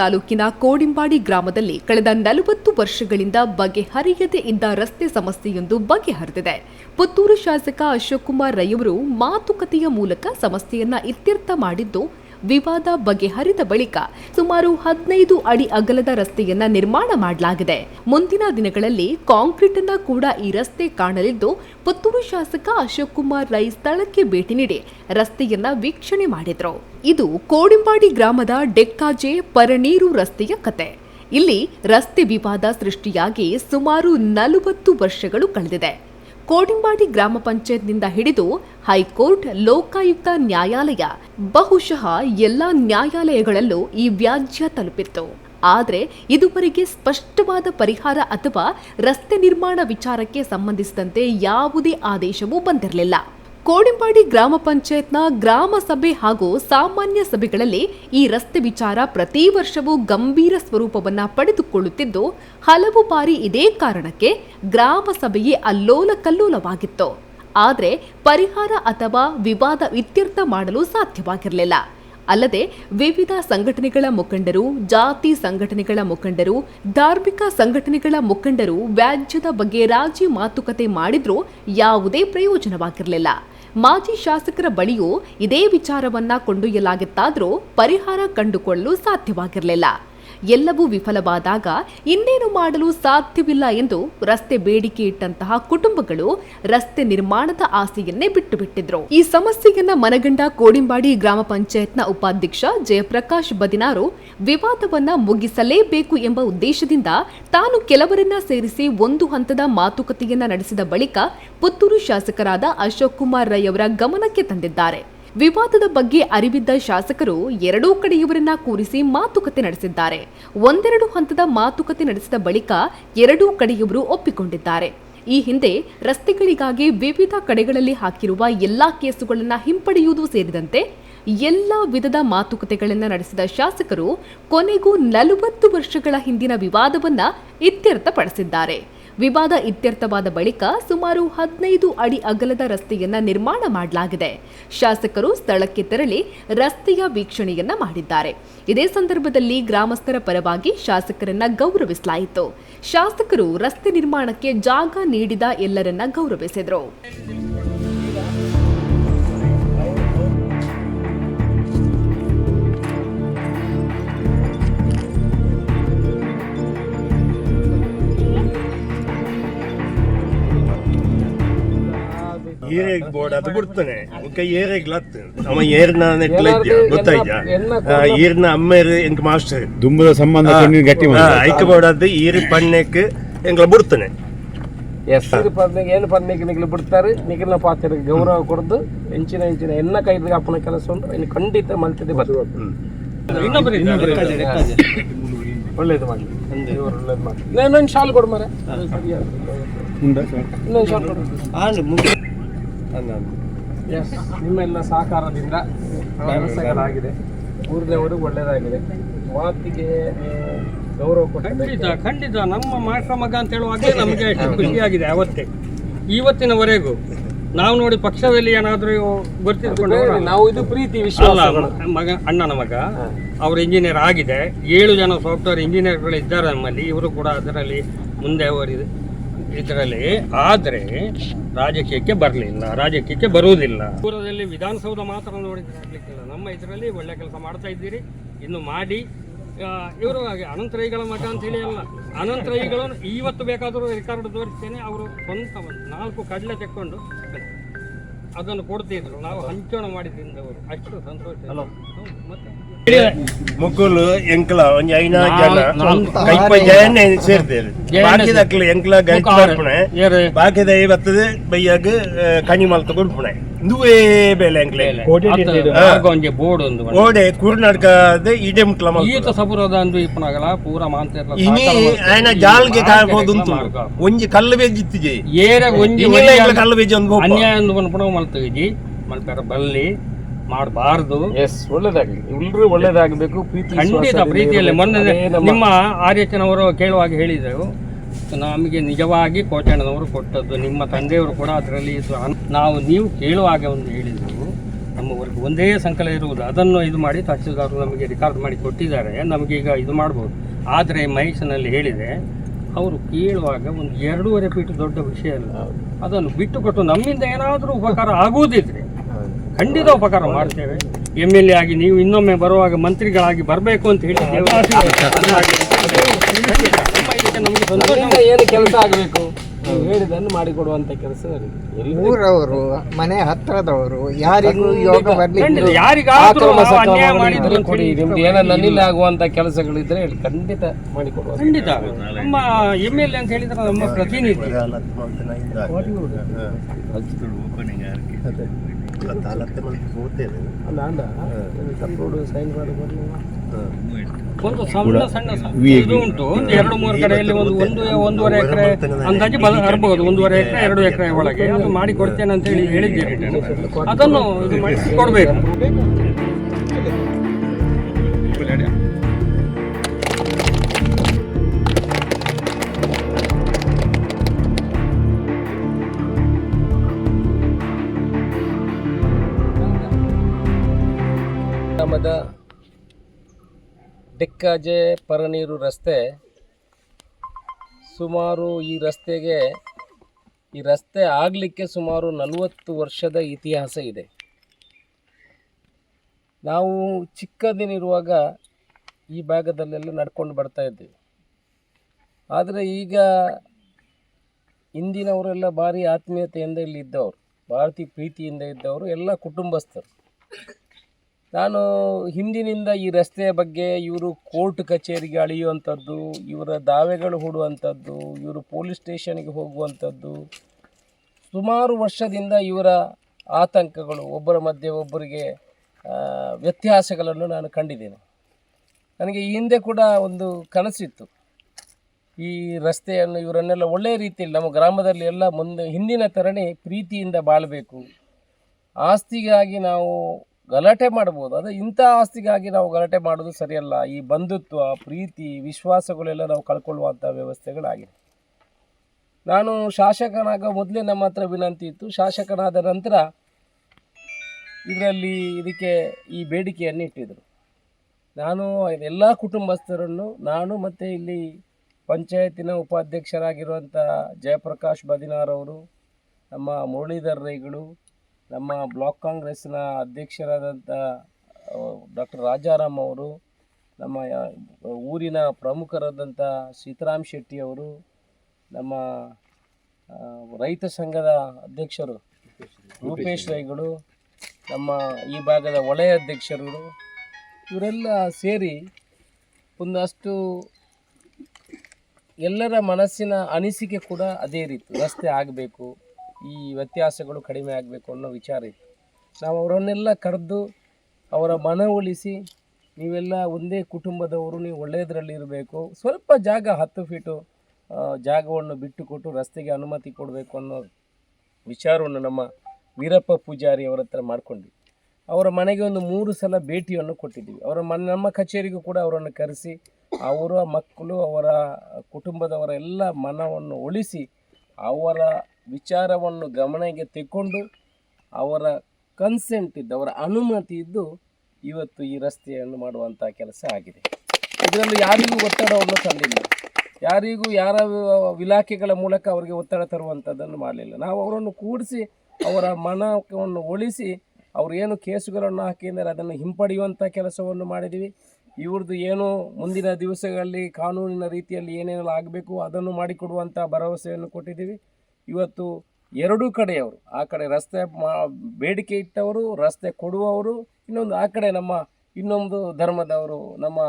ತಾಲೂಕಿನ ಕೋಡಿಂಬಾಡಿ ಗ್ರಾಮದಲ್ಲಿ ಕಳೆದ ನಲವತ್ತು ವರ್ಷಗಳಿಂದ ಬಗೆಹರಿಯದೆ ಇದ್ದ ರಸ್ತೆ ಸಮಸ್ಯೆಯೊಂದು ಬಗೆಹರಿದಿದೆ. ಪುತ್ತೂರು ಶಾಸಕ ಅಶೋಕ್ ಕುಮಾರ್ ರೈಯವರು ಮಾತುಕತೆಯ ಮೂಲಕ ಸಮಸ್ಯೆಯನ್ನ ಇತ್ಯರ್ಥ ಮಾಡಿದ್ದು ವಿವಾದ ಬಗೆಹರಿದ ಬಳಿಕ ಸುಮಾರು ಹದಿನೈದು ಅಡಿ ಅಗಲದ ರಸ್ತೆಯನ್ನ ನಿರ್ಮಾಣ ಮಾಡಲಾಗಿದೆ. ಮುಂದಿನ ದಿನಗಳಲ್ಲಿ ಕಾಂಕ್ರೀಟ್ ಅನ್ನ ಕೂಡ ಈ ರಸ್ತೆ ಕಾಣಲಿದ್ದು, ಪುತ್ತೂರು ಶಾಸಕ ಅಶೋಕ್ ಕುಮಾರ್ ರೈ ಸ್ಥಳಕ್ಕೆ ಭೇಟಿ ನೀಡಿ ರಸ್ತೆಯನ್ನ ವೀಕ್ಷಣೆ ಮಾಡಿದ್ರು. ಇದು ಕೋಡಿಂಬಾಡಿ ಗ್ರಾಮದ ಡೆಕ್ಕಾಜೆ ಪರನೀರು ರಸ್ತೆಯ ಕತೆ. ಇಲ್ಲಿ ರಸ್ತೆ ವಿವಾದ ಸೃಷ್ಟಿಯಾಗಿ ಸುಮಾರು ನಲವತ್ತು ವರ್ಷಗಳು ಕಳೆದಿದೆ. ಕೋಡಿಂಬಾಡಿ ಗ್ರಾಮ ಪಂಚಾಯತ್ನಿಂದ ಹಿಡಿದು ಹೈಕೋರ್ಟ್, ಲೋಕಾಯುಕ್ತ ನ್ಯಾಯಾಲಯ ಬಹುಶಃ ಎಲ್ಲ ನ್ಯಾಯಾಲಯಗಳಲ್ಲೂ ಈ ವ್ಯಾಜ್ಯ ತಲುಪಿತ್ತು. ಆದರೆ ಇದುವರೆಗೆ ಸ್ಪಷ್ಟವಾದ ಪರಿಹಾರ ಅಥವಾ ರಸ್ತೆ ನಿರ್ಮಾಣ ವಿಚಾರಕ್ಕೆ ಸಂಬಂಧಿಸಿದಂತೆ ಯಾವುದೇ ಆದೇಶವೂ ಬಂದಿರಲಿಲ್ಲ. ಕೋಡಿಂಬಾಡಿ ಗ್ರಾಮ ಪಂಚಾಯತ್ನ ಗ್ರಾಮ ಸಭೆ ಹಾಗೂ ಸಾಮಾನ್ಯ ಸಭೆಗಳಲ್ಲಿ ಈ ರಸ್ತೆ ವಿಚಾರ ಪ್ರತಿ ವರ್ಷವೂ ಗಂಭೀರ ಸ್ವರೂಪವನ್ನು ಪಡೆದುಕೊಳ್ಳುತ್ತಿದ್ದು, ಹಲವು ಬಾರಿ ಇದೇ ಕಾರಣಕ್ಕೆ ಗ್ರಾಮ ಸಭೆಯೇ ಅಲ್ಲೋಲ ಕಲ್ಲೋಲವಾಗಿತ್ತು ಆದರೆ ಪರಿಹಾರ ಅಥವಾ ವಿವಾದ ಇತ್ಯರ್ಥ ಮಾಡಲು ಸಾಧ್ಯವಾಗಿರಲಿಲ್ಲ. ಅಲ್ಲದೆ ವಿವಿಧ ಸಂಘಟನೆಗಳ ಮುಖಂಡರು, ಜಾತಿ ಸಂಘಟನೆಗಳ ಮುಖಂಡರು, ಧಾರ್ಮಿಕ ಸಂಘಟನೆಗಳ ಮುಖಂಡರು ವ್ಯಾಜ್ಯದ ಬಗ್ಗೆ ರಾಜಿ ಮಾತುಕತೆ ಮಾಡಿದ್ರೂ ಯಾವುದೇ ಪ್ರಯೋಜನವಾಗಿರಲಿಲ್ಲ. ಮಾಜಿ ಶಾಸಕರ ಬಳಿಯೂ ಇದೇ ವಿಚಾರವನ್ನ ಕೊಂಡೊಯ್ಯಲಾಗಿತ್ತಾದರೂ ಪರಿಹಾರ ಕಂಡುಕೊಳ್ಳಲು ಸಾಧ್ಯವಾಗಿರಲಿಲ್ಲ. ಎಲ್ಲವೂ ವಿಫಲವಾದಾಗ ಇನ್ನೇನು ಮಾಡಲು ಸಾಧ್ಯವಿಲ್ಲ ಎಂದು ರಸ್ತೆ ಬೇಡಿಕೆ ಇಟ್ಟಂತಹ ಕುಟುಂಬಗಳು ರಸ್ತೆ ನಿರ್ಮಾಣದ ಆಸೆಯನ್ನೇ ಬಿಟ್ಟು ಬಿಟ್ಟಿದ್ರು ಈ ಸಮಸ್ಯೆಯನ್ನ ಮನಗಂಡ ಕೋಡಿಂಬಾಡಿ ಗ್ರಾಮ ಪಂಚಾಯತ್ನ ಉಪಾಧ್ಯಕ್ಷ ಜಯಪ್ರಕಾಶ್ ಬದಿನಾರು, ವಿವಾದವನ್ನ ಮುಗಿಸಲೇಬೇಕು ಎಂಬ ಉದ್ದೇಶದಿಂದ ತಾನು ಕೆಲವರನ್ನ ಸೇರಿಸಿ ಒಂದು ಹಂತದ ಮಾತುಕತೆಯನ್ನ ನಡೆಸಿದ ಬಳಿಕ ಪುತ್ತೂರು ಶಾಸಕರಾದ ಅಶೋಕ್ ಕುಮಾರ್ ರೈ ಅವರ ಗಮನಕ್ಕೆ ತಂದಿದ್ದಾರೆ. ವಿವಾದದ ಬಗ್ಗೆ ಅರಿವಿದ್ದ ಶಾಸಕರು ಎರಡೂ ಕಡೆಯವರನ್ನ ಕೂರಿಸಿ ಮಾತುಕತೆ ನಡೆಸಿದ್ದಾರೆ. ಒಂದೆರಡು ಹಂತದ ಮಾತುಕತೆ ನಡೆಸಿದ ಬಳಿಕ ಎರಡೂ ಕಡೆಯವರು ಒಪ್ಪಿಕೊಂಡಿದ್ದಾರೆ. ಈ ಹಿಂದೆ ರಸ್ತೆಗಳಿಗಾಗಿ ವಿವಿಧ ಕಡೆಗಳಲ್ಲಿ ಹಾಕಿರುವ ಎಲ್ಲಾ ಕೇಸುಗಳನ್ನು ಹಿಂಪಡೆಯುವುದು ಸೇರಿದಂತೆ ಎಲ್ಲ ವಿಧದ ಮಾತುಕತೆಗಳನ್ನು ನಡೆಸಿದ ಶಾಸಕರು ಕೊನೆಗೂ ನಲವತ್ತು ವರ್ಷಗಳ ಹಿಂದಿನ ವಿವಾದವನ್ನ ಇತ್ಯರ್ಥಪಡಿಸಿದ್ದಾರೆ. ವಿವಾದ ಇತ್ಯರ್ಥವಾದ ಬಳಿಕ ಸುಮಾರು ಹದಿನೈದು ಅಡಿ ಅಗಲದ ರಸ್ತೆಯನ್ನ ನಿರ್ಮಾಣ ಮಾಡಲಾಗಿದೆ. ಶಾಸಕರು ಸ್ಥಳಕ್ಕೆ ತೆರಳಿ ರಸ್ತೆಯ ವೀಕ್ಷಣೆಯನ್ನ ಮಾಡಿದ್ದಾರೆ. ಇದೇ ಸಂದರ್ಭದಲ್ಲಿ ಗ್ರಾಮಸ್ಥರ ಪರವಾಗಿ ಶಾಸಕರನ್ನ ಗೌರವಿಸಲಾಯಿತು. ಶಾಸಕರು ರಸ್ತೆ ನಿರ್ಮಾಣಕ್ಕೆ ಜಾಗ ನೀಡಿದ ಎಲ್ಲರನ್ನ ಗೌರವಿಸಿದರು. ಏರೆಗ್ ಬೋರ್ಡ್ ಅದು ಬಿಡ್ತಾನೆ. ಕೈ ಏರೆಗ್ ಲತ್ತು ಅವ ಏರ್ನ ನೆಟ್ಲ ಇದ್ಯ ಗೊತ್ತಾಯ್ತಾ? ಈರ್ನ ಅಮ್ಮೇರು ಎಂಕ್ ಮಾಸ್ಟರ್? ದುಂಬದ ಸಂಬಂಧ ಗಟ್ಟಿ ಐಕ ಬೋರ್ಡ್ ಅದು ಈರಿ ಪಣ್ಣಕ್ಕೆ ಎಂಗ್ಲ ಬಿಡ್ತಾನೆ. ಹೆಸರು ಪದ್ನಿಗೆ ಏನು ಪದ್ನಿಗೆ ನಿಗಲು ಬಿಡ್ತಾರೆ? ನಿಗಿನ ಪಾತ್ರೆ ಗೌರವ ಕೊಡದು ಹೆಂಚಿನ ಹೆಂಚಿನ ಎನ್ನ ಕೈದ ಅಪ್ಪನ ಕೆಲಸ ಉಂಟು. ಇನ್ನು ಖಂಡಿತ ಮಲ್ತಿದೆ ಬರ್ತದೆ. ಒಳ್ಳೇದು ಮಾಡಿ ಒಳ್ಳೇದು ಮಾಡಿ ಇನ್ನೊಂದು ಶಾಲ್ ಕೊಡು ಮರೆ ಇನ್ನೊಂದು ಶಾಲ್ ಕೊಡು. ಎಸ್ ನಿಮ್ಮೆಲ್ಲ ಸಹಕಾರದಿಂದ ಕೆಲಸಗಳಾಗಿದೆ ಊರಿನವರು ಒಳ್ಳೆಯದಾಗಿದೆ. ಮಾತಿಗೆ ಗೌರವ ಖಂಡಿತ ಖಂಡಿತ. ನಮ್ಮ ಮಾಸ್ಟರ್ ಮಗ ಅಂತ ಹೇಳುವಾಗ ನಮಗೆ ಖುಷಿಯಾಗಿದೆ ಅವತ್ತೇ. ಇವತ್ತಿನವರೆಗೂ ನಾವು ನೋಡಿ ಪಕ್ಷದಲ್ಲಿ ಏನಾದರೂ ಬರ್ತಿದ್ಕೊಂಡು ನಾವು ಇದು ಪ್ರೀತಿ ವಿಷಯ ವಿಶ್ವಾಸ ಮಗ ಅಣ್ಣನ ಮಗ ಅವರು ಇಂಜಿನಿಯರ್ ಆಗಿದೆ. ಏಳು ಜನ ಸಾಫ್ಟ್ವೇರ್ ಇಂಜಿನಿಯರ್ಗಳು ಇದ್ದಾರೆ ನಮ್ಮಲ್ಲಿ. ಇವರು ಕೂಡ ಅದರಲ್ಲಿ ಮುಂದೆ ಅವರಿದೆ. ಇದರಲ್ಲಿ ಆದರೆ ರಾಜಕೀಯಕ್ಕೆ ಬರಲಿಲ್ಲ ರಾಜಕೀಯಕ್ಕೆ ಬರುವುದಿಲ್ಲ. ದೂರದಲ್ಲಿ ವಿಧಾನಸೌಧ ಮಾತ್ರ ನೋಡಿದ್ರೆ ಆಗ್ಲಿಕ್ಕಿಲ್ಲ. ನಮ್ಮ ಇದರಲ್ಲಿ ಒಳ್ಳೆ ಕೆಲಸ ಮಾಡ್ತಾ ಇದ್ದೀರಿ ಇನ್ನು ಮಾಡಿ. ಇವರು ಹಾಗೆ ಅನಂತರೈಗಳ ಮಠ ಅಂತ ಹೇಳಿ ಅಲ್ಲ ರೈಗಳನ್ನು ಇವತ್ತು ಬೇಕಾದರೂ ರೆಕಾರ್ಡ್ ತೋರಿಸ್ತೇನೆ. ಅವರು ಸ್ವಂತ ಒಂದು ನಾಲ್ಕು ಕಡಲೆ ತೆಕ್ಕೊಂಡು ಅದನ್ನು ಕೊಡ್ತಿದ್ರು. ನಾವು ಹಂಚೋಣ ಮಾಡಿ ಅವರು. ಅಷ್ಟು ಸಂತೋಷ. ಮತ್ತೆ? ಮುಗ್ಗುಲು ಎಂಕ್ಲ ಒಂಜಿ ಐನಾ ಜನ. ಕೈಪ ಜಯನೆ ಸೇರ್ತೇವೆ ಬಾಕಿ ಬಾಕಿದಕ್ಲ ಎಂಕ್ಲ. ಬರ್ಪುಣೆ ಏರು. ಬಾಕಿದ ಐವತ್ತದ ಬೈಯಾಗ ಕಣಿ ಮಲ್ತ ಕೊಡ್ಪುಣೆ ಇಂದುವೇ ಬೇಲೆ ಎಂಕ್ಲೆ. ಒಂಜಿ ಬೋರ್ಡ್ ಒಂದು. ಓಡೆ ಕುರ್ನಾಟಕದ ಇಡೆ ಮುಟ್ಲ ಮಲ್ತ ಈತ ಸಬುರದ ಅಂದು ಇಪ್ಪನಾಗಲ ಪೂರ ಮಾಂತೆರ್ಲ ಇನಿ ಆಯ್ನ ಜಾಲ್ಗೆ ಕಾಯ್ಬೋದು ಅಂತ ಒಂಜಿ ಕಲ್ಲು ಬೇಜಿತ್ತಿಜೆ ಏರೆ ಒಂಜಿ ಕಲ್ಲು ಬೇಜಿ ಒಂದು ಅನ್ಯಾಯ ಒಂದು ಪುನಃ ಮಲ್ತವಿಜಿ ಮಲ್ಪೆರ ಬಲ್ಲಿ. ಮಾಡಬಾರ್ದು. ಎಸ್ ಒಳ್ಳೇದಾಗಲಿ. ಎಲ್ಲರೂ ಒಳ್ಳೇದಾಗಬೇಕು ಪ್ರೀತಿ ಖಂಡಿತ ಪ್ರೀತಿಯಲ್ಲಿ ಮೊನ್ನೆ ನಮ್ಮ- ಆರ್ಯಚನವರು ಕೇಳುವಾಗ ಹೇಳಿದರು ನಮಗೆ ನಿಜವಾಗಿ ಕೋಚಣ್ಣನವರು ಕೊಟ್ಟದ್ದು ನಿಮ್ಮ ತಂದೆಯವರು ಕೂಡ ಅದರಲ್ಲಿ ನಾವು ನೀವು ಕೇಳುವಾಗ ಒಂದು ಹೇಳಿದರು ನಮ್ಮವರೆಗೆ ಒಂದೇ ಸಂಕಲ ಇರುವುದು ಅದನ್ನು ಇದು ಮಾಡಿ ತಹಸೀಲ್ದಾರರು ನಮಗೆ ರಿಕಾರ್ಡ್ ಮಾಡಿ ಕೊಟ್ಟಿದ್ದಾರೆ ನಮಗೆ ಈಗ ಇದು ಮಾಡ್ಬೋದು. ಆದರೆ ಮಹೇಶನಲ್ಲಿ ಹೇಳಿದೆ ಅವರು ಕೇಳುವಾಗ ಒಂದು ಎರಡೂವರೆ ಫೀಟ್ ದೊಡ್ಡ ವಿಷಯ ಅಲ್ಲ. ಅದನ್ನು ಬಿಟ್ಟು ಕೊಟ್ಟು ನಮ್ಮಿಂದ ಏನಾದರೂ ಉಪಕಾರ ಆಗುವುದಿದ್ರೆ ಖಂಡಿತ ಉಪಕಾರ ಮಾಡ್ತೇವೆ ಎಂ ಎಲ್ ಎ ಆಗಿ ನೀವು ಇನ್ನೊಮ್ಮೆ ಬರುವಾಗ ಮಂತ್ರಿಗಳಾಗಿ ಬರಬೇಕು ಅಂತ ಹೇಳಿ ನಮಗೆ ಸಂತೋಷ ಏನು ಕೆಲಸ ಆಗಬೇಕು ನೀವು ಹೇಳಿದ್ದನ್ನು ಮಾಡಿಕೊಡುವಂತ ಕೆಲಸ ಊರವರು ಮನೆ ಹತ್ತಿರದವರು ಯಾರಿಗೂ ಯೋಗ ಬರ್ಲಿಕ್ಕೆ ಖಂಡಿತ ಯಾರಿಗಾದ್ರೂ ಅನ್ಯಾಯ ಮಾಡಿದ್ರು ಕೊಡಿ ಏನೋ ನನ್ನಿಂದ ಆಗುವಂತ ಕೆಲಸಗಳಿದ್ರೆ ಹೇಳಿ ಖಂಡಿತ ಮಾಡಿಕೊಡುವ ಖಂಡಿತ ನಮ್ಮ ಎಂ ಎಲ್ ಎ ಅಂತ ಹೇಳಿದ್ರೆ ನಮ್ಮ ಪ್ರತಿನಿಧಿ ಸೈನ್ ಒಂದು ಸಣ್ಣ ಸಣ್ಣ ಇದು ಉಂಟು. ಒಂದು ಎರಡು ಮೂರು ಕಡೆಯಲ್ಲಿ ಒಂದು ಒಂದು ಒಂದೂವರೆ ಎಕರೆ ಅಂದಾಜು ಬಲ ಹರಬಹುದು ಒಂದೂವರೆ ಎಕರೆ ಎರಡು ಎಕರೆ ಒಳಗೆ. ಅದು ಮಾಡಿ ಕೊಡ್ತೇನೆ ಅಂತ ಹೇಳಿ ಹೇಳಿದ್ದೀರಿ ನಾನು. ಅದನ್ನು ಇದು ಮಾಡಿ ಕೊಡಬೇಕು. ಡೆಕ್ಕಾಜೆ ಪರನೀರು ರಸ್ತೆ. ಸುಮಾರು ಈ ರಸ್ತೆಗೆ, ಈ ರಸ್ತೆ ಆಗಲಿಕ್ಕೆ ಸುಮಾರು ನಲವತ್ತು ವರ್ಷದ ಇತಿಹಾಸ ಇದೆ. ನಾವು ಚಿಕ್ಕದಿನಿರುವಾಗ ಈ ಭಾಗದಲ್ಲೆಲ್ಲ ನಡ್ಕೊಂಡು ಬರ್ತಾ ಇದ್ದೀವಿ. ಆದರೆ ಈಗ ಇಂದಿನವರೆಲ್ಲ ಭಾರಿ ಆತ್ಮೀಯತೆಯಿಂದ ಇಲ್ಲಿ ಇದ್ದವರು ಭಾರತೀಯ ಪ್ರೀತಿಯಿಂದ ಇದ್ದವರು, ಎಲ್ಲ ಕುಟುಂಬಸ್ಥರು. ನಾನು ಹಿಂದಿನಿಂದ ಈ ರಸ್ತೆಯ ಬಗ್ಗೆ ಇವರು ಕೋರ್ಟ್ ಕಚೇರಿಗೆ ಅಳೆಯುವಂಥದ್ದು, ಇವರ ದಾವೆಗಳು ಹೂಡುವಂಥದ್ದು, ಇವರು ಪೊಲೀಸ್ ಸ್ಟೇಷನ್ಗೆ ಹೋಗುವಂಥದ್ದು, ಸುಮಾರು ವರ್ಷದಿಂದ ಇವರ ಆತಂಕಗಳು ಒಬ್ಬರ ಮಧ್ಯೆ ಒಬ್ಬರಿಗೆ ವ್ಯತ್ಯಾಸಗಳನ್ನು ನಾನು ಕಂಡಿದ್ದೇನೆ. ನನಗೆ ಈ ಹಿಂದೆ ಕೂಡ ಒಂದು ಕನಸಿತ್ತು. ಈ ರಸ್ತೆಯನ್ನು ಇವರನ್ನೆಲ್ಲ ಒಳ್ಳೆಯ ರೀತಿಯಲ್ಲಿ ನಮ್ಮ ಗ್ರಾಮದಲ್ಲಿ ಎಲ್ಲ ಮುಂದೆ ಹಿಂದಿನ ಥರನೇ ಪ್ರೀತಿಯಿಂದ ಬಾಳಬೇಕು. ಆಸ್ತಿಗಾಗಿ ನಾವು ಗಲಾಟೆ ಮಾಡ್ಬೋದು ಅದು ಇಂಥ ಆಸ್ತಿಗಾಗಿ ನಾವು ಗಲಾಟೆ ಮಾಡೋದು ಸರಿಯಲ್ಲ. ಈ ಬಂಧುತ್ವ, ಪ್ರೀತಿ, ವಿಶ್ವಾಸಗಳೆಲ್ಲ ನಾವು ಕಳ್ಕೊಳ್ಳುವಂಥ ವ್ಯವಸ್ಥೆಗಳಾಗಿದೆ ನಾನು ಶಾಸಕನಾಗ ಮೊದಲೇ ನಮ್ಮ ಹತ್ರ ವಿನಂತಿ ಇತ್ತು. ಶಾಸಕನಾದ ನಂತರ ಇದರಲ್ಲಿ ಇದಕ್ಕೆ ಈ ಬೇಡಿಕೆಯನ್ನು ಇಟ್ಟಿದ್ದರು ನಾನು ಎಲ್ಲ ಕುಟುಂಬಸ್ಥರನ್ನು, ನಾನು ಮತ್ತು ಇಲ್ಲಿ ಪಂಚಾಯತಿನ ಉಪಾಧ್ಯಕ್ಷರಾಗಿರುವಂಥ ಜಯಪ್ರಕಾಶ್ ಬದಿನಾರವರು, ನಮ್ಮ ಮುರಳೀಧರ್ ರೈಗಳು ನಮ್ಮ ಬ್ಲಾಕ್ ಕಾಂಗ್ರೆಸ್ನ ಅಧ್ಯಕ್ಷರಾದಂಥ ಡಾಕ್ಟರ್ ರಾಜಾರಾಮ್ ಅವರು, ನಮ್ಮ ಊರಿನ ಪ್ರಮುಖರಾದಂಥ ಸೀತಾರಾಮ್ ಶೆಟ್ಟಿ ಅವರು, ನಮ್ಮ ರೈತ ಸಂಘದ ಅಧ್ಯಕ್ಷರು ರೂಪೇಶ್ ರೈಗಳು, ನಮ್ಮ ಈ ಭಾಗದ ವಲಯ ಅಧ್ಯಕ್ಷರುಗಳು ಇವರೆಲ್ಲ ಸೇರಿ ಒಂದಷ್ಟು ಎಲ್ಲರ ಮನಸ್ಸಿನ ಅನಿಸಿಕೆ ಕೂಡ ಅದೇ ರೀತಿ ರಸ್ತೆ ಆಗಬೇಕು. ಈ ವ್ಯತ್ಯಾಸಗಳು ಕಡಿಮೆ ಆಗಬೇಕು ಅನ್ನೋ ವಿಚಾರ ಇತ್ತು ನಾವು ಅವರನ್ನೆಲ್ಲ ಕರೆದು ಅವರ ಮನವೊಲಿಸಿ ನೀವೆಲ್ಲ ಒಂದೇ ಕುಟುಂಬದವರು, ನೀವು ಒಳ್ಳೆಯದರಲ್ಲಿ ಇರಬೇಕು. ಸ್ವಲ್ಪ ಜಾಗ ಹತ್ತು ಫೀಟು ಜಾಗವನ್ನು ಬಿಟ್ಟುಕೊಟ್ಟು ರಸ್ತೆಗೆ ಅನುಮತಿ ಕೊಡಬೇಕು ಅನ್ನೋ ವಿಚಾರವನ್ನು ನಮ್ಮ ವೀರಪ್ಪ ಪೂಜಾರಿ ಅವರ ಹತ್ರ ಮಾಡಿಕೊಂಡ್ವಿ ಅವರ ಮನೆಗೆ ಒಂದು ಮೂರು ಸಲ ಭೇಟಿಯನ್ನು ಕೊಟ್ಟಿದ್ದೀವಿ. ಅವರ ಮನೆ, ನಮ್ಮ ಕಚೇರಿಗೂ ಕೂಡ ಅವರನ್ನು ಕರೆಸಿ, ಅವರ ಮಕ್ಕಳು, ಅವರ ಕುಟುಂಬದವರ ಎಲ್ಲ ಮನವನ್ನು ಒಲಿಸಿ ಅವರ ವಿಚಾರವನ್ನು ಗಮನಕ್ಕೆ ತೆಕ್ಕೊಂಡು ಅವರ ಕನ್ಸೆಂಟ್ ಇದ್ದು, ಅವರ ಅನುಮತಿ ಇದ್ದು ಇವತ್ತು ಈ ರಸ್ತೆಯನ್ನು ಮಾಡುವಂಥ ಕೆಲಸ ಆಗಿದೆ. ಇದರಲ್ಲಿ ಯಾರಿಗೂ ಒತ್ತಡವನ್ನು ತಂದಿಲ್ಲ ಯಾರಿಗೂ ಯಾರ ಇಲಾಖೆಗಳ ಮೂಲಕ ಅವರಿಗೆ ಒತ್ತಡ ತರುವಂಥದ್ದನ್ನು ಮಾಡಲಿಲ್ಲ. ನಾವು ಅವರನ್ನು ಕೂಡಿಸಿ, ಅವರ ಮನವನ್ನು ಉಳಿಸಿ, ಅವರು ಏನು ಕೇಸುಗಳನ್ನು ಹಾಕಿದರೆ ಅದನ್ನು ಹಿಂಪಡೆಯುವಂಥ ಕೆಲಸವನ್ನು ಮಾಡಿದ್ದೀವಿ. ಇವ್ರದ್ದು ಏನು ಮುಂದಿನ ದಿವಸಗಳಲ್ಲಿ ಕಾನೂನಿನ ರೀತಿಯಲ್ಲಿ ಏನೇನೆಲ್ಲ ಆಗಬೇಕು ಅದನ್ನು ಮಾಡಿಕೊಡುವಂಥ ಭರವಸೆಯನ್ನು ಕೊಟ್ಟಿದ್ದೀವಿ. ಇವತ್ತು ಎರಡೂ ಕಡೆಯವರು ಆ ಕಡೆ ರಸ್ತೆ ಮಾ ಬೇಡಿಕೆ ಇಟ್ಟವರು ರಸ್ತೆ ಕೊಡುವವರು ಇನ್ನೊಂದು ಆ ಕಡೆ ನಮ್ಮ ಇನ್ನೊಂದು ಧರ್ಮದವರು ನಮ್ಮ?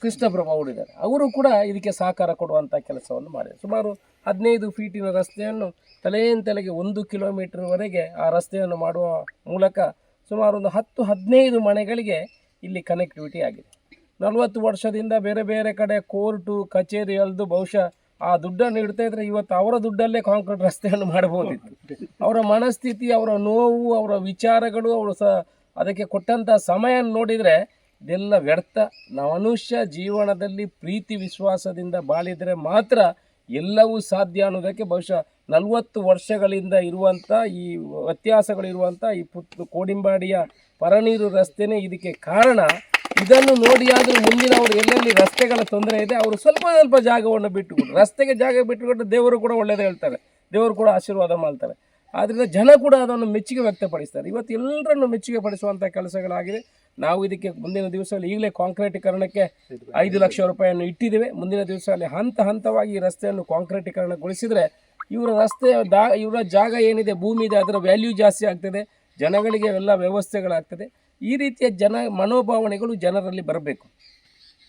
ಕೃಷ್ಣಪ್ರಭ. ಅವರಿದ್ದಾರೆ. ಅವರು ಕೂಡ ಇದಕ್ಕೆ ಸಹಕಾರ ಕೊಡುವಂಥ ಕೆಲಸವನ್ನು ಮಾಡಿದ್ದಾರೆ. ಸುಮಾರು ಹದಿನೈದು ಫೀಟಿನ ರಸ್ತೆಯನ್ನು ತಲೆಯಿಂದ ತಲೆಗೆ ಒಂದು ಕಿಲೋಮೀಟರ್ವರೆಗೆ ಆ ರಸ್ತೆಯನ್ನು ಮಾಡುವ ಮೂಲಕ ಸುಮಾರು ಒಂದು ಹತ್ತು ಹದಿನೈದು ಮನೆಗಳಿಗೆ ಇಲ್ಲಿ ಕನೆಕ್ಟಿವಿಟಿ ಆಗಿದೆ. ನಲವತ್ತು ವರ್ಷದಿಂದ ಬೇರೆ ಬೇರೆ ಕಡೆ ಕೋರ್ಟು ಕಚೇರಿ ಅಲ್ದು ಬಹುಶಃ ಆ ದುಡ್ಡನ್ನು ಇಡ್ತಾ ಇದ್ರೆ ಇವತ್ತು ಅವರ ದುಡ್ಡಲ್ಲೇ ಕಾಂಕ್ರೀಟ್ ರಸ್ತೆಯನ್ನು ಮಾಡಬಹುದಿತ್ತು. ಅವರ ಮನಸ್ಥಿತಿ, ಅವರ ನೋವು, ಅವರ ವಿಚಾರಗಳು, ಅವರು ಸಹ ಅದಕ್ಕೆ ಕೊಟ್ಟಂಥ ಸಮಯ ನೋಡಿದರೆ ಇದೆಲ್ಲ ವ್ಯರ್ಥ. ಮನುಷ್ಯ ಜೀವನದಲ್ಲಿ ಪ್ರೀತಿ, ವಿಶ್ವಾಸದಿಂದ ಬಾಳಿದರೆ ಮಾತ್ರ ಎಲ್ಲವೂ ಸಾಧ್ಯ ಅನ್ನೋದಕ್ಕೆ ಬಹುಶಃ ನಲವತ್ತು ವರ್ಷಗಳಿಂದ ಇರುವಂಥ ಈ ವ್ಯತ್ಯಾಸಗಳಿರುವಂಥ ಈ ಪುತ್ ಕೋಡಿಂಬಾಡಿಯ ಪರನೀರು ರಸ್ತೆನೇ ಇದಕ್ಕೆ ಕಾರಣ. ಇದನ್ನು ನೋಡಿಯಾದರೂ ಮುಂದಿನವರು ಎಲ್ಲೆಲ್ಲಿ ರಸ್ತೆಗಳ ತೊಂದರೆ ಇದೆ, ಅವರು ಸ್ವಲ್ಪ ಸ್ವಲ್ಪ ಜಾಗವನ್ನು ಬಿಟ್ಟುಕೊಟ್ಟು ರಸ್ತೆಗೆ ಜಾಗ ಬಿಟ್ಟುಕೊಟ್ಟು ದೇವರು ಕೂಡ ಒಳ್ಳೆಯದೇ ಹೇಳ್ತಾರೆ, ದೇವರು ಕೂಡ ಆಶೀರ್ವಾದ ಮಾಡ್ತಾರೆ. ಆದ್ದರಿಂದ ಜನ ಕೂಡ ಅದನ್ನು ಮೆಚ್ಚುಗೆ ವ್ಯಕ್ತಪಡಿಸ್ತಾರೆ. ಇವತ್ತು ಎಲ್ಲರನ್ನು ಮೆಚ್ಚುಗೆ ಪಡಿಸುವಂಥ ಕೆಲಸಗಳಾಗಿದೆ. ನಾವು ಇದಕ್ಕೆ ಮುಂದಿನ ದಿವಸದಲ್ಲಿ ಈಗಲೇ ಕಾಂಕ್ರೀಟೀಕರಣಕ್ಕೆ ಐದು ಲಕ್ಷ ರೂಪಾಯಿಯನ್ನು ಇಟ್ಟಿದ್ದೇವೆ. ಮುಂದಿನ ದಿವಸದಲ್ಲಿ ಹಂತ ಹಂತವಾಗಿ ಈ ರಸ್ತೆಯನ್ನು ಕಾಂಕ್ರೀಟೀಕರಣಗೊಳಿಸಿದರೆ ಇವರ ರಸ್ತೆ ದಾ ಇವರ ಜಾಗ ಏನಿದೆ ಭೂಮಿ ಇದೆ ಅದರ ವ್ಯಾಲ್ಯೂ ಜಾಸ್ತಿ ಆಗ್ತದೆ ಜನಗಳಿಗೆ ಎಲ್ಲ ವ್ಯವಸ್ಥೆಗಳಾಗ್ತದೆ. ಈ ರೀತಿಯ ಜನ ಮನೋಭಾವನೆಗಳು ಜನರಲ್ಲಿ ಬರಬೇಕು.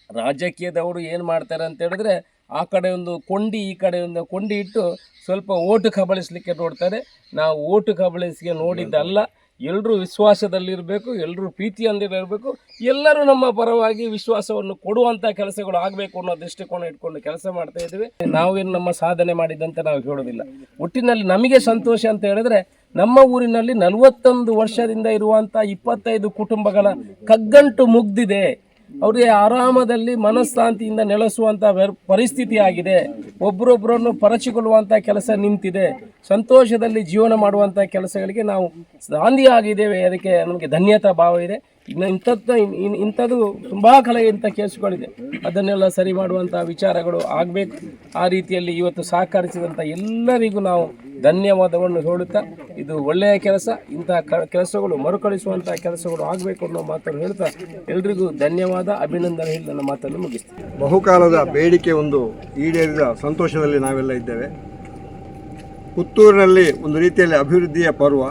ರಾಜಕೀಯದವರು ಏನು ಮಾಡ್ತಾರೆ ಅಂತ ಹೇಳಿದ್ರೆ ಆ ಕಡೆ ಒಂದು ಕೊಂಡಿ ಈ ಕಡೆ ಒಂದು ಕೊಂಡಿ ಇಟ್ಟು ಸ್ವಲ್ಪ ಓಟು ಕಬಳಿಸಲಿಕ್ಕೆ ನೋಡ್ತಾರೆ. ನಾವು ಓಟು ಕಬಳಿಸಿಗೆ ನೋಡಿದ್ದಲ್ಲ. ಎಲ್ಲರೂ ವಿಶ್ವಾಸದಲ್ಲಿರಬೇಕು ಎಲ್ಲರೂ ಪ್ರೀತಿಯೊಂದಿರಬೇಕು, ಎಲ್ಲರೂ ನಮ್ಮ ಪರವಾಗಿ ವಿಶ್ವಾಸವನ್ನು ಕೊಡುವಂಥ ಕೆಲಸಗಳು ಆಗಬೇಕು ಅನ್ನೋ ದೃಷ್ಟಿಕೋನ ಇಟ್ಕೊಂಡು ಕೆಲಸ ಮಾಡ್ತಾ ಇದ್ದೀವಿ. ನಾವೇನು ನಮ್ಮ ಸಾಧನೆ ಮಾಡಿದಂತೆ ನಾವು ಹೇಳೋದಿಲ್ಲ. ಒಟ್ಟಿನಲ್ಲಿ ನಮಗೆ ಸಂತೋಷ ಅಂತ ಹೇಳಿದ್ರೆ, ನಮ್ಮ ಊರಿನಲ್ಲಿ ನಲವತ್ತೊಂದು ವರ್ಷದಿಂದ ಇರುವಂಥ ಇಪ್ಪತ್ತೈದು ಕುಟುಂಬಗಳ ಕಗ್ಗಂಟು ಮುಗ್ದಿದೆ. ಅವರಿಗೆ ಆರಾಮದಲ್ಲಿ ಮನಃಶಾಂತಿಯಿಂದ ನೆಲೆಸುವಂಥ ಪರಿಸ್ಥಿತಿ ಆಗಿದೆ. ಒಬ್ಬರೊಬ್ಬರನ್ನು ಪರಚಿಕೊಳ್ಳುವಂಥ ಕೆಲಸ ನಿಂತಿದೆ. ಸಂತೋಷದಲ್ಲಿ ಜೀವನ ಮಾಡುವಂಥ ಕೆಲಸಗಳಿಗೆ ನಾವು ಸಾಂದಿಯಾಗಿದ್ದೇವೆ ಅದಕ್ಕೆ ನಮಗೆ ಧನ್ಯತಾ ಭಾವ ಇದೆ. ಇನ್ನು ಇಂಥದ್ದು ಇಂಥದ್ದು ತುಂಬ ಕಲೆ ಇಂಥ ಕೇಸುಗಳಿದೆ. ಅದನ್ನೆಲ್ಲ ಸರಿ ಮಾಡುವಂಥ ವಿಚಾರಗಳು ಆಗಬೇಕು. ಆ ರೀತಿಯಲ್ಲಿ ಇವತ್ತು ಸಹಕರಿಸಿದಂಥ ಎಲ್ಲರಿಗೂ ನಾವು ಧನ್ಯವಾದವನ್ನು ಹೇಳುತ್ತಾ, ಇದು ಒಳ್ಳೆಯ ಕೆಲಸ, ಇಂತಹ ಕೆಲಸಗಳು ಮರುಕಳಿಸುವಂತಹ ಕೆಲಸಗಳು ಆಗಬೇಕು ಅನ್ನೋ ಮಾತನ್ನು ಹೇಳ್ತಾ ಎಲ್ರಿಗೂ ಧನ್ಯವಾದ, ಅಭಿನಂದನೆ ಹೇಳಿ ನನ್ನ ಮಾತನ್ನು ಮುಗಿಸ್ತೀನಿ. ಬಹುಕಾಲದ ಬೇಡಿಕೆ ಒಂದು ಈಡೇರಿದ ಸಂತೋಷದಲ್ಲಿ ನಾವೆಲ್ಲ ಇದ್ದೇವೆ. ಪುತ್ತೂರಿನಲ್ಲಿ ಒಂದು ರೀತಿಯಲ್ಲಿ ಅಭಿವೃದ್ಧಿಯ ಪರ್ವ,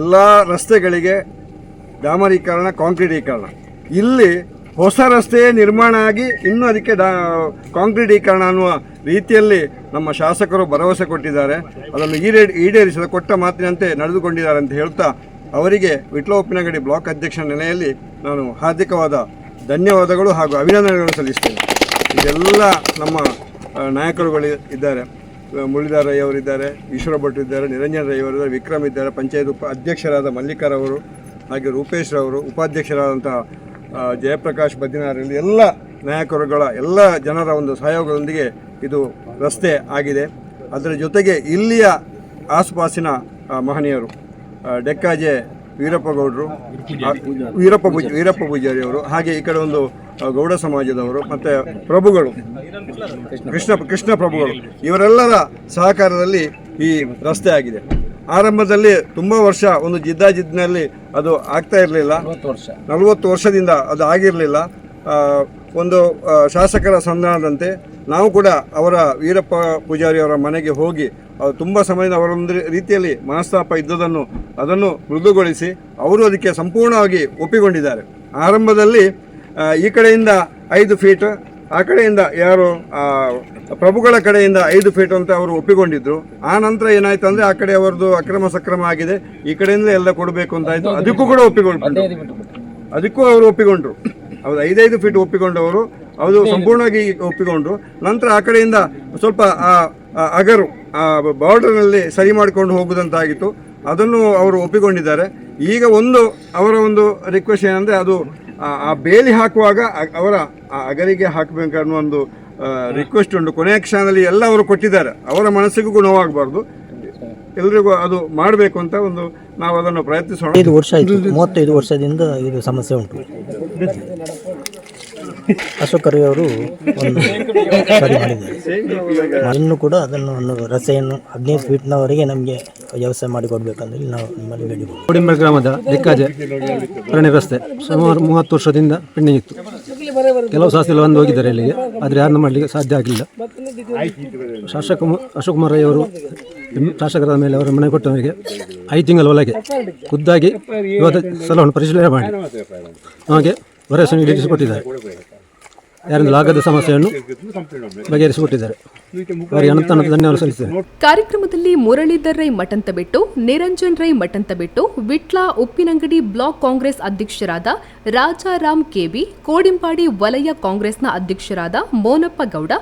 ಎಲ್ಲ ರಸ್ತೆಗಳಿಗೆ ಡಾಮರೀಕರಣ, ಕಾಂಕ್ರೀಟೀಕರಣ. ಇಲ್ಲಿ ಹೊಸ ರಸ್ತೆಯೇ ನಿರ್ಮಾಣ ಆಗಿ ಇನ್ನೂ ಅದಕ್ಕೆ ಡಾ, ಕಾಂಕ್ರೀಟೀಕರಣ ಅನ್ನುವ ರೀತಿಯಲ್ಲಿ ನಮ್ಮ ಶಾಸಕರು ಭರವಸೆ ಕೊಟ್ಟಿದ್ದಾರೆ. ಅದನ್ನು ಈಡೇ ಈಡೇರಿಸಲು ಕೊಟ್ಟ ಮಾತಿನಂತೆ ನಡೆದುಕೊಂಡಿದ್ದಾರೆ ಅಂತ ಹೇಳ್ತಾ ಅವರಿಗೆ ವಿಟ್ಲ ಉಪ್ಪಿನಗಡಿ ಬ್ಲಾಕ್ ಅಧ್ಯಕ್ಷ ನೆಲೆಯಲ್ಲಿ ನಾನು ಹಾರ್ದಿಕವಾದ ಧನ್ಯವಾದಗಳು ಹಾಗೂ ಅಭಿನಂದನೆಗಳನ್ನು ಸಲ್ಲಿಸ್ತೇನೆ. ಇದೆಲ್ಲ ನಮ್ಮ ನಾಯಕರುಗಳು ಇದ್ದಾರೆ. ಮುರಳೀಧರ್ ರೈ ಅವರಿದ್ದಾರೆ, ಈಶ್ವರ ಭಟ್ ಇದ್ದಾರೆ, ನಿರಂಜನ್ ರೈ ಅವರಿದ್ದಾರೆ, ವಿಕ್ರಮ್ ಇದ್ದಾರೆ, ಪಂಚಾಯತ್ ಉಪ ಅಧ್ಯಕ್ಷರಾದ ಅವರು ಹಾಗೆ ರೂಪೇಶ್ ರವರು ಉಪಾಧ್ಯಕ್ಷರಾದಂಥ ಜಯಪ್ರಕಾಶ್ ಬದ್ರಿನಾರಲ್ಲಿ ಎಲ್ಲ ನಾಯಕರುಗಳ ಎಲ್ಲ ಜನರ ಒಂದು ಸಹಯೋಗದೊಂದಿಗೆ ಇದು ರಸ್ತೆ ಆಗಿದೆ. ಅದರ ಜೊತೆಗೆ ಇಲ್ಲಿಯ ಆಸುಪಾಸಿನ ಮಹನೀಯರು ಡೆಕ್ಕಾಜೆ ವೀರಪ್ಪ ಗೌಡರು ವೀರಪ್ಪ ಪೂಜ, ವೀರಪ್ಪ ಪೂಜಾರಿ ಅವರು ಹಾಗೆ ಈ ಕಡೆ ಒಂದು ಗೌಡ ಸಮಾಜದವರು, ಮತ್ತು ಪ್ರಭುಗಳು, ಕೃಷ್ಣ ಕೃಷ್ಣ ಪ್ರಭುಗಳು, ಇವರೆಲ್ಲರ ಸಹಕಾರದಲ್ಲಿ ಈ ರಸ್ತೆ ಆಗಿದೆ. ಆರಂಭದಲ್ಲಿ ತುಂಬ ವರ್ಷ ಒಂದು ಜಿದ್ದಾಜಿದ್ದಿನಲ್ಲಿ ಅದು ಆಗ್ತಾ ಇರಲಿಲ್ಲ. ವರ್ಷ. ನಲವತ್ತು ವರ್ಷದಿಂದ ಅದು ಆಗಿರಲಿಲ್ಲ. ಒಂದು ಶಾಸಕರ ಸಂಧಾನದಂತೆ ನಾವು ಕೂಡ ಅವರ ವೀರಪ್ಪ ಪೂಜಾರಿ ಅವರ ಮನೆಗೆ ಹೋಗಿ ಅವ್ರು ತುಂಬ ಸಮಯದ ಅವರೊಂದು ರೀತಿಯಲ್ಲಿ ಮನಸ್ತಾಪ ಇದ್ದದನ್ನು ಅದನ್ನು ಮೃದುಗೊಳಿಸಿ ಅವರು ಅದಕ್ಕೆ ಸಂಪೂರ್ಣವಾಗಿ ಒಪ್ಪಿಕೊಂಡಿದ್ದಾರೆ. ಆರಂಭದಲ್ಲಿ ಈ ಕಡೆಯಿಂದ ಐದು ಫೀಟ್ ಆ ಕಡೆಯಿಂದ ಯಾರು ಆ, ಪ್ರಭುಗಳ ಕಡೆಯಿಂದ ಐದು ಫೀಟ್ ಅಂತ ಅವರು ಒಪ್ಪಿಕೊಂಡಿದ್ರು. ಆ ನಂತರ ಏನಾಯ್ತು ಅಂದ್ರೆ ಆ ಕಡೆ ಅವರದ್ದು ಅಕ್ರಮ ಸಕ್ರಮ ಆಗಿದೆ. ಈ ಕಡೆಯಿಂದ ಎಲ್ಲ ಕೊಡಬೇಕು ಅಂತ ಆಯ್ತು. ಅದಕ್ಕೂ ಕೂಡ ಒಪ್ಪಿಕೊಂಡ್ರು ಅದಕ್ಕೂ ಅವರು ಒಪ್ಪಿಕೊಂಡ್ರು. ಅವ್ರು ಐದೈದು ಫೀಟ್ ಒಪ್ಪಿಕೊಂಡವರು. ಅದು. ಸಂಪೂರ್ಣವಾಗಿ ಒಪ್ಪಿಕೊಂಡ್ರು. ನಂತರ ಆ ಕಡೆಯಿಂದ ಸ್ವಲ್ಪ ಆ ಆ ಅಗರು ಆ ಬಾರ್ಡರ್ನಲ್ಲಿ ಸರಿ ಮಾಡಿಕೊಂಡು ಹೋಗುದಂತಾಗಿತ್ತು. ಅದನ್ನು ಅವರು ಒಪ್ಪಿಕೊಂಡಿದ್ದಾರೆ. ಈಗ ಒಂದು ಅವರ ಒಂದು ರಿಕ್ವೆಸ್ಟ್ ಏನಂದ್ರೆ ಅದು ಆ- ಬೇಲಿ ಹಾಕುವಾಗ ಅವರ ಆ ಅಗರಿಗೆ ಹಾಕಬೇಕು ಅನ್ನೋ ಒಂದು ರಿಕ್ವೆಸ್ಟ್ ಉಂಟು. ಕೊನೆಯ ಕ್ಷಣದಲ್ಲಿ ಎಲ್ಲ ಅವರು ಕೊಟ್ಟಿದ್ದಾರೆ. ಅವರ ಮನಸ್ಸಿಗೂ ಗುಣವಾಗಬಾರ್ದು ಎಲ್ರಿಗೂ ಅದು ಮಾಡಬೇಕು ಅಂತ ಒಂದು ನಾವು ಅದನ್ನು ಪ್ರಯತ್ನಿಸೋಣ. ಐದು ವರ್ಷ ಆಯಿತು. ಮೂವತ್ತೈದು ವರ್ಷದಿಂದ ಇದು ಸಮಸ್ಯೆ ಉಂಟು. ಅಶೋಕ್ ಅವರು ಒಂದು ಸರಿ ಮಾಡಿದ್ದಾರೆ. ಇನ್ನು ಕೂಡ ಅದನ್ನು ಒಂದು ರಸೆಯನ್ನು ಹದಿನೈದು ಫೀಟ್ನವರೆಗೆ ನಮಗೆ ವ್ಯವಸ್ಥೆ ಮಾಡಿಕೊಡ್ಬೇಕಂದ್ರೆ ನಾವು ನಿಮ್ಮಲ್ಲಿ ಬೇಡಿ. ಕೋಡಿಂಬ ಗ್ರಾಮದ ದಿಕ್ಕಾಜೆ ಅರಣ್ಯ ರಸ್ತೆ ಸುಮಾರು ಮೂವತ್ತು ವರ್ಷದಿಂದ ಪೆಂಡಿಂಗ್ ಇತ್ತು. ಕೆಲವು ಶಾಸಕರು ಬಂದು ಹೋಗಿದ್ದಾರೆ ಇಲ್ಲಿಗೆ, ಆದರೆ ಯಾರನ್ನು ಮಾಡಲಿಕ್ಕೆ ಸಾಧ್ಯ ಆಗಲಿಲ್ಲ ಶಾಸಕ ಅಶೋಕ್ ಕುಮಾರ್ ರೈ ಶಾಸಕರ ಮೇಲೆ ಅವರ ಮನೆ ಕೊಟ್ಟವರಿಗೆ ಐದು ತಿಂಗಳ ಒಳಗೆ ಖುದ್ದಾಗಿ ಇವತ್ತು ಸ್ಥಳವನ್ನು ಪರಿಶೀಲನೆ ಮಾಡಿ. ನಮಗೆ ಭರವಸೆ ಈಡೇರಿಸಿಕೊಟ್ಟಿದ್ದಾರೆ ಸಮಸ್ಯೆಯನ್ನು ಕಾರ್ಯಕ್ರಮದಲ್ಲಿ ಮುರಳೀಧರ್ ರೈ ಮಠಂತಬೆಟ್ಟು ನಿರಂಜನ್ ರೈ ಮಠಂತಬೆಟ್ಟು ವಿಟ್ಲ ಉಪ್ಪಿನಂಗಡಿ ಬ್ಲಾಕ್ ಕಾಂಗ್ರೆಸ್ ಅಧ್ಯಕ್ಷರಾದ ರಾಜಾರಾಮ್ ಕೆಬಿ ಕೋಡಿಂಪಾಡಿ ವಲಯ ಕಾಂಗ್ರೆಸ್ನ ಅಧ್ಯಕ್ಷರಾದ ಮೋನಪ್ಪ ಗೌಡ,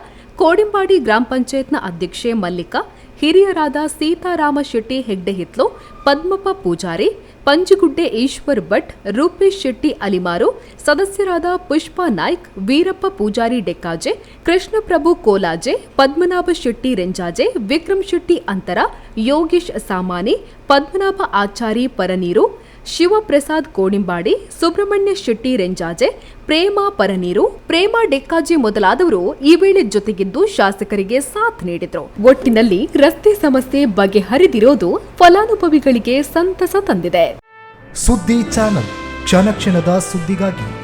ಕೋಡಿಂಪಾಡಿ ಗ್ರಾಮ ಪಂಚಾಯತ್ನ ಅಧ್ಯಕ್ಷೆ ಮಲ್ಲಿಕಾ, ಹಿರಿಯರಾದ ಸೀತಾರಾಮ ಶೆಟ್ಟಿ ಹೆಗ್ಡೆ ಹಿತ್ಲು, ಪದ್ಮಪ್ಪ ಪೂಜಾರಿ ಪಂಜುಗುಡ್ಡೆ ಈಶ್ವರ್ ಭಟ್, ರೂಪೇಶ್ ಶೆಟ್ಟಿ ಅಲಿಮಾರು, ಸದಸ್ಯರಾದ ಪುಷ್ಪಾ ನಾಯ್ಕ್, ವೀರಪ್ಪ ಪೂಜಾರಿ ಡೆಕ್ಕಾಜೆ, ಕೃಷ್ಣಪ್ರಭು ಕೋಲಾಜೆ, ಪದ್ಮನಾಭ ಶೆಟ್ಟಿ ರೆಂಜಾಜೆ, ವಿಕ್ರಮ್ ಶೆಟ್ಟಿ ಅಂತರ, ಯೋಗೇಶ್ ಸಾಮಾನಿ, ಪದ್ಮನಾಭ ಆಚಾರಿ ಪರನೀರು ಶಿವಪ್ರಸಾದ್ ಕೋಡಿಂಬಾಡಿ ಸುಬ್ರಹ್ಮಣ್ಯ ಶೆಟ್ಟಿ ರೆಂಜಾಜೆ, ಪ್ರೇಮ ಪರನೀರು, ಪ್ರೇಮ ಡೆಕ್ಕಾಜಿ ಮೊದಲಾದವರು ಈ ವೇಳೆ ಜೊತೆಗಿದ್ದು ಶಾಸಕರಿಗೆ ಸಾಥ್ ನೀಡಿದರು. ಒಟ್ಟಿನಲ್ಲಿ ರಸ್ತೆ ಸಮಸ್ಯೆ ಬಗೆಹರಿದಿರೋದು ಫಲಾನುಭವಿಗಳಿಗೆ ಸಂತಸ ತಂದಿದೆ. ಸುದ್ದಿ ಚಾನಲ್, ಕ್ಷಣ ಕ್ಷಣದ ಸುದ್ದಿಗಾಗಿ.